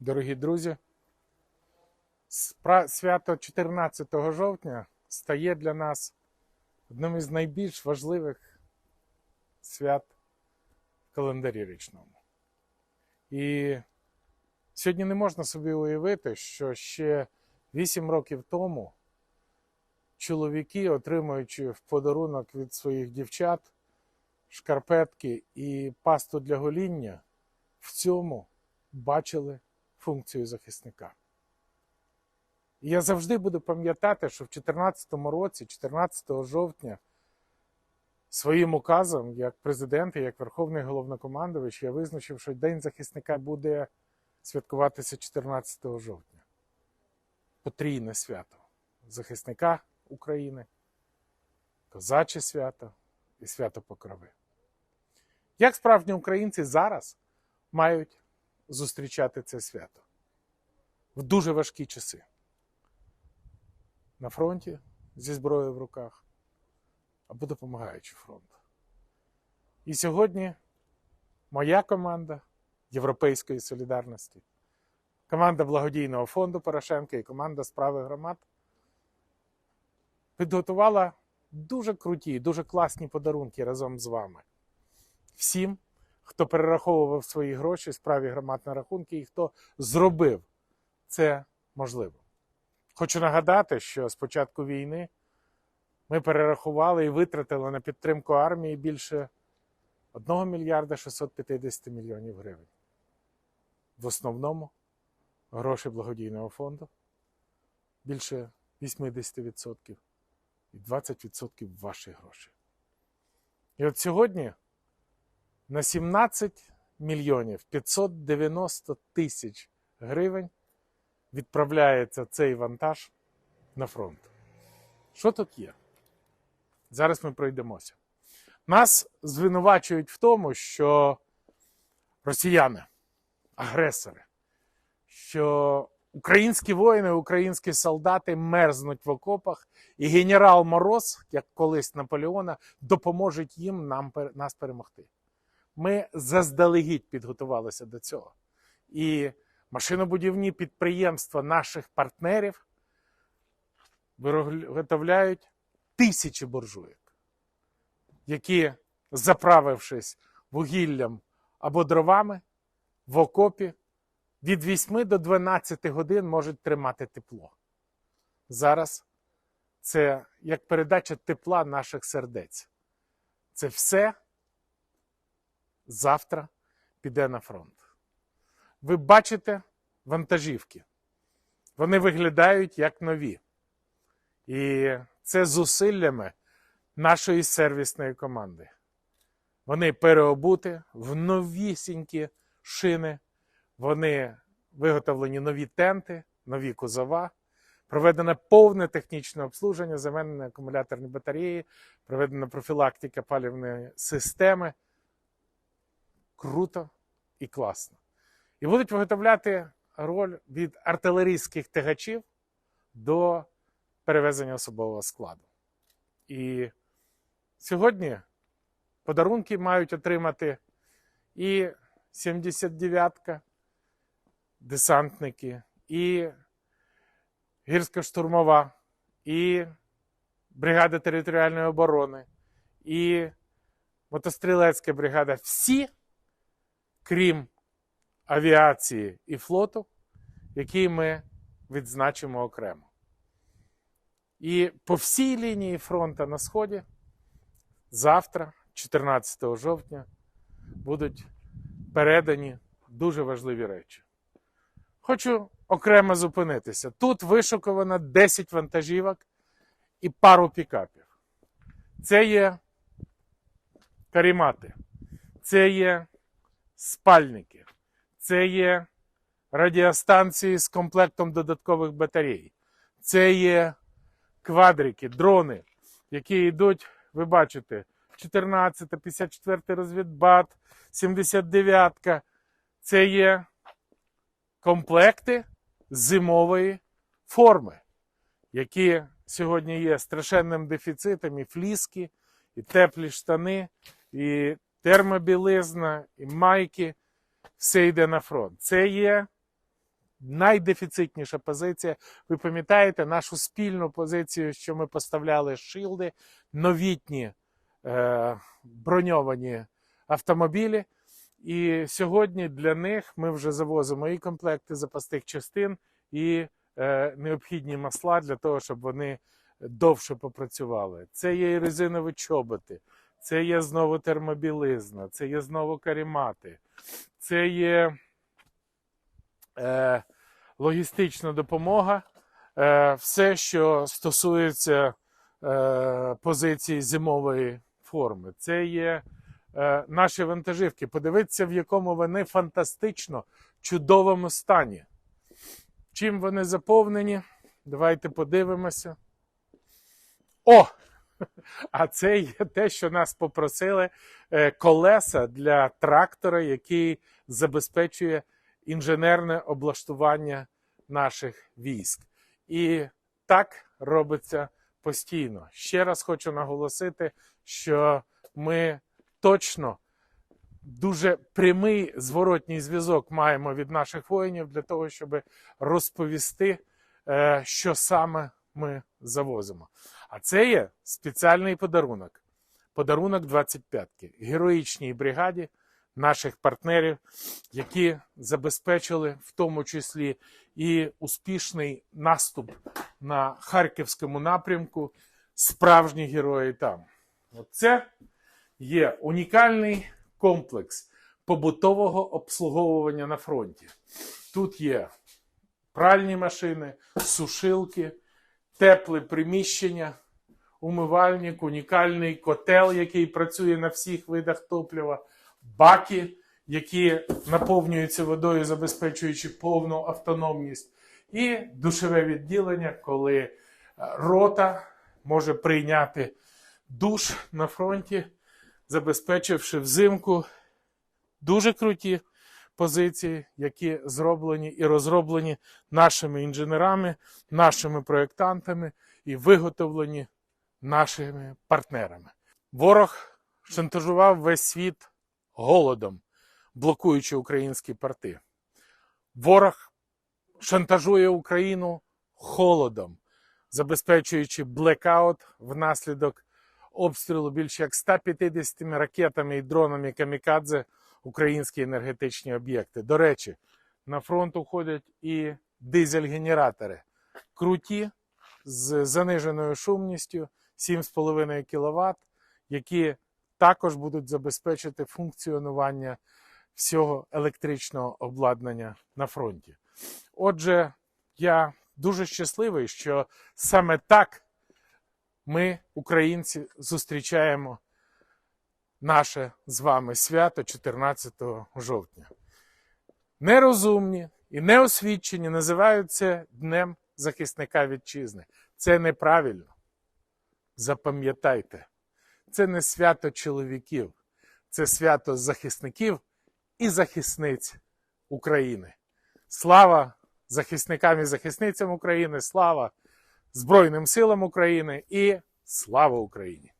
Дорогі друзі, свято 14 жовтня стає для нас одним із найбільш важливих свят в календарі річному. І сьогодні не можна собі уявити, що ще 8 років тому чоловіки, отримуючи в подарунок від своїх дівчат шкарпетки і пасту для гоління, в цьому бачили функцію захисника. І я завжди буду пам'ятати, що в 2014 році, 14 жовтня, своїм указом, як президент і як Верховний головнокомандувач, я визначив, що День захисника буде святкуватися 14 жовтня. Потрійне свято захисника України, козаче свято і свято Покрови. Як справжні українці зараз мають зустрічати це свято в дуже важкі часи. На фронті зі зброєю в руках або допомагаючи фронту. І сьогодні моя команда Європейської солідарності, команда благодійного фонду Порошенка і команда справи громад підготувала дуже круті, дуже класні подарунки разом з вами. Всім, хто перераховував свої гроші справі громад на рахунки і хто зробив це можливим. Хочу нагадати, що з початку війни ми перерахували і витратили на підтримку армії більше 1 мільярда 650 мільйонів гривень. В основному гроші благодійного фонду більше 80% і 20% ваші гроші. І от сьогодні на 17 мільйонів 590 тисяч гривень відправляється цей вантаж на фронт. Що тут є? Зараз ми пройдемося. Нас звинувачують в тому, що росіяни, агресори, що українські воїни, українські солдати мерзнуть в окопах, і генерал Мороз, як колись Наполеона, допоможуть їм нам, нас перемогти. Ми заздалегідь підготувалися до цього. І машинобудівні підприємства наших партнерів виготовляють тисячі буржуєк, які, заправившись вугіллям або дровами в окопі, від 8 до 12 годин можуть тримати тепло. Зараз це як передача тепла наших сердець. Це все завтра піде на фронт. Ви бачите вантажівки. Вони виглядають як нові. І це зусиллями нашої сервісної команди. Вони переобуті в новісінькі шини, вони виготовлені нові тенти, нові кузова, проведено повне технічне обслуження, замінені акумуляторні батареї, проведена профілактика палівної системи. Круто і класно. І будуть виготовляти роль від артилерійських тягачів до перевезення особового складу. І сьогодні подарунки мають отримати і 79-ка, десантники, і гірська штурмова, і бригада територіальної оборони, і мотострілецька бригада. Всі, крім авіації і флоту, які ми відзначимо окремо. І по всій лінії фронту на Сході завтра, 14 жовтня, будуть передані дуже важливі речі. Хочу окремо зупинитися. Тут вишуковано 10 вантажівок і пару пікапів. Це є карімати, це є спальники, це є радіостанції з комплектом додаткових батарей, це є квадрики, дрони, які йдуть, ви бачите, 14, 54 розвідбат, 79-ка. Це є комплекти зимової форми, які сьогодні є страшенним дефіцитом і фліски, і теплі штани, і термобілизна, і майки. Все йде на фронт. Це є найдефіцитніша позиція. Ви пам'ятаєте нашу спільну позицію, що ми поставляли шилди, новітні е, броньовані автомобілі. І сьогодні для них ми вже завозимо і комплекти запасних частин, і е, необхідні масла для того, щоб вони довше попрацювали. Це є і резинові чоботи, це є знову термобілизна, це є знову карімати, це є е, логістична допомога, е, все, що стосується е, позиції зимової форми. Це є е, наші вантажівки. Подивіться, в якому вони фантастично чудовому стані. Чим вони заповнені? Давайте подивимося. О! А це є те, що нас попросили е, колеса для трактора, який забезпечує інженерне облаштування наших військ. І так робиться постійно. Ще раз хочу наголосити, що ми точно дуже прямий зворотній зв'язок маємо від наших воїнів для того, щоб розповісти, е, що саме ми завозимо. А це є спеціальний подарунок. Подарунок 25-ки героїчній бригаді наших партнерів, які забезпечили в тому числі і успішний наступ на харківському напрямку. Справжні герої там. Це є унікальний комплекс побутового обслуговування на фронті. Тут є пральні машини, сушилки, тепле приміщення, умивальник, унікальний котел, який працює на всіх видах топлива, баки, які наповнюються водою, забезпечуючи повну автономність, і душеве відділення, коли е, рота може прийняти душ на фронті, забезпечивши взимку дуже круті позиції, які зроблені і розроблені нашими інженерами, нашими проєктантами і виготовлені нашими партнерами. Ворог шантажував весь світ голодом, блокуючи українські порти. Ворог шантажує Україну холодом, забезпечуючи блекаут внаслідок обстрілу більше як 150 ракетами і дронами камікадзе українські енергетичні об'єкти. До речі, на фронт уходять і дизель-генератори. Круті з заниженою шумністю 7,5 кВт, які також будуть забезпечити функціонування всього електричного обладнання на фронті. Отже, я дуже щасливий, що саме так ми, українці, зустрічаємо наше з вами свято 14 жовтня. Нерозумні і неосвічені називають це Днем захисника вітчизни. Це неправильно. Запам'ятайте, це не свято чоловіків, це свято захисників і захисниць України. Слава захисникам і захисницям України, слава Збройним силам України і слава Україні!